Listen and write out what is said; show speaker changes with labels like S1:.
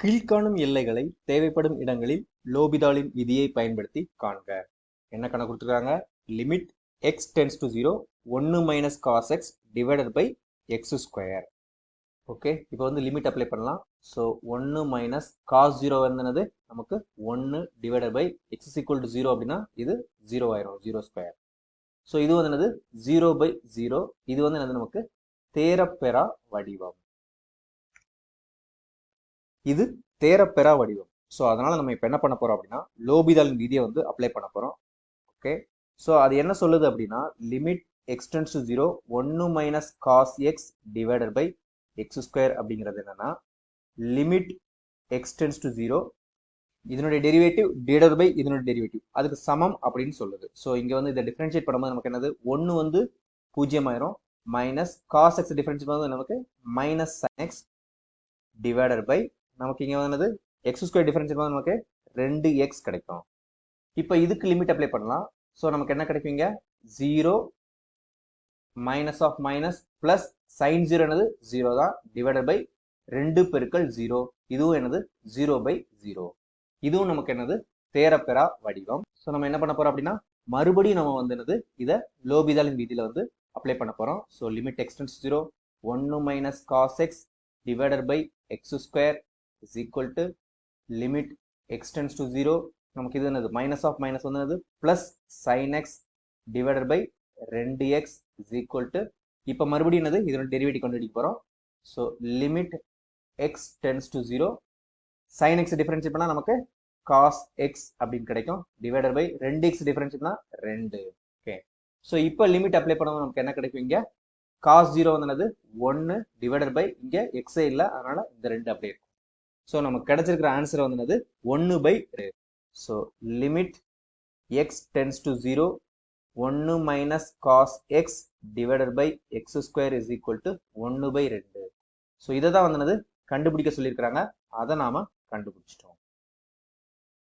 S1: கீழ்காணும் எல்லைகளை தேவைப்படும் இடங்களில் லோபிதாலின் விதியை பயன்படுத்தி காண்க. என்ன கணக்கு கொடுத்துருக்காங்க? Limit x tends to zero ஒன்று minus cos x divided by x square okay இப்போ வந்து லிமிட் அப்ளை பண்ணலாம். ஸோ ஒன்று மைனஸ் காஸ் ஜீரோ என்னது நமக்கு ஒன்று divided by x equal to zero அப்படின்னா இது ஜீரோ ஆயிரும் ஜீரோ ஸ்கொயர் ஸோ இது வந்து என்னது? ஜீரோ பை ஜீரோ இது வந்து என்னது? நமக்கு தேரப்பெறா வடிவம். இது தேரப்பெறா வடிவம். ஸோ அதனால் நம்ம இப்போ என்ன பண்ண போகிறோம் அப்படின்னா லோபிதாலின் விதியை வந்து அப்ளை பண்ண போகிறோம் ஓகே ஸோ அது என்ன சொல்லுது அப்படின்னா limit x tends to zero ஒன்று minus cos x divided by x square அப்படிங்கிறது என்னென்னா limit x tends to zero இதனுடைய டெரிவேட்டிவ் டிவைடட் பை இதனுடைய டெரிவேட்டிவ் அதுக்கு சமம் அப்படின்னு சொல்லுது. ஸோ இங்கே வந்து இதை டிஃபரன்ஷியேட் பண்ணும்போது நமக்கு என்னது? ஒன்று வந்து பூஜ்ஜியம் ஆயிரும் மைனஸ் காஸ் எக்ஸ் டிஃபரன்ஷியேட் பண்ணும்போது நமக்கு minus sine x divided by நமக்கு இங்கே வந்து எக்ஸ் ஸ்கொயர் டிஃபரன்ஷியேட் வந்து நமக்கு ரெண்டு எக்ஸ் கிடைக்கும். இப்போ இதுக்கு லிமிட் அப்ளை பண்ணலாம். ஸோ நமக்கு என்ன கிடைக்குங்க zero minus of minus plus sine zero என்னது? ஜீரோ தான். டிவைடட் பை ரெண்டு பெருக்கள் ஜீரோ இதுவும் என்னது? ஜீரோ பை ஜீரோ இதுவும் நமக்கு என்னது? தேரப்பெறா வடிவம். ஸோ நம்ம என்ன பண்ண போறோம் அப்படின்னா மறுபடியும் நம்ம வந்து என்னது? இதை லோபிதாலின் வீதியில் வந்து அப்ளை பண்ண போறோம். So limit x tends zero ஒன்று minus cos x divided by x square is equal to limit x tends to zero நமக்கு இது என்னது? மைனஸ் ஆஃப் மைனஸ் வந்து என்னது? Plus sine x divided by ரெண்டு எக்ஸ் இஸ் ஈக்குவல் டு இப்போ மறுபடியும் என்னது? இதோட டெரிவேட்டிவ் கண்டுபிடிக்க போகிறோம் so limit x tends to zero sine x differentiate பண்ணால் நமக்கு காஸ் எக்ஸ் அப்படின்னு கிடைக்கும். டிவைடட் பை ரெண்டு எக்ஸ் டிஃபரன்ஷியேட் ரெண்டு. ஓகே ஸோ இப்போ லிமிட் அப்ளை பண்ணும்போது நமக்கு என்ன கிடைக்கும் இங்கே? காஸ் ஜீரோ வந்து என்னது? ஒன்று டிவைடட் பை இங்கே எக்ஸே இல்லை. அதனால் இந்த ரெண்டு அப்படியே இருக்கும். ஸோ நமக்கு கிடைச்சிருக்கிற ஆன்சர் வந்து ஒன்று by so limit x tends to zero ஒன்று minus cos x divided by x square is equal to ஒன்று பை ரெண்டு. ஸோ இதை தான் வந்து என்னது கண்டுபிடிக்க சொல்லியிருக்கிறாங்க. அதை நாம கண்டுபிடிச்சிட்டோம்.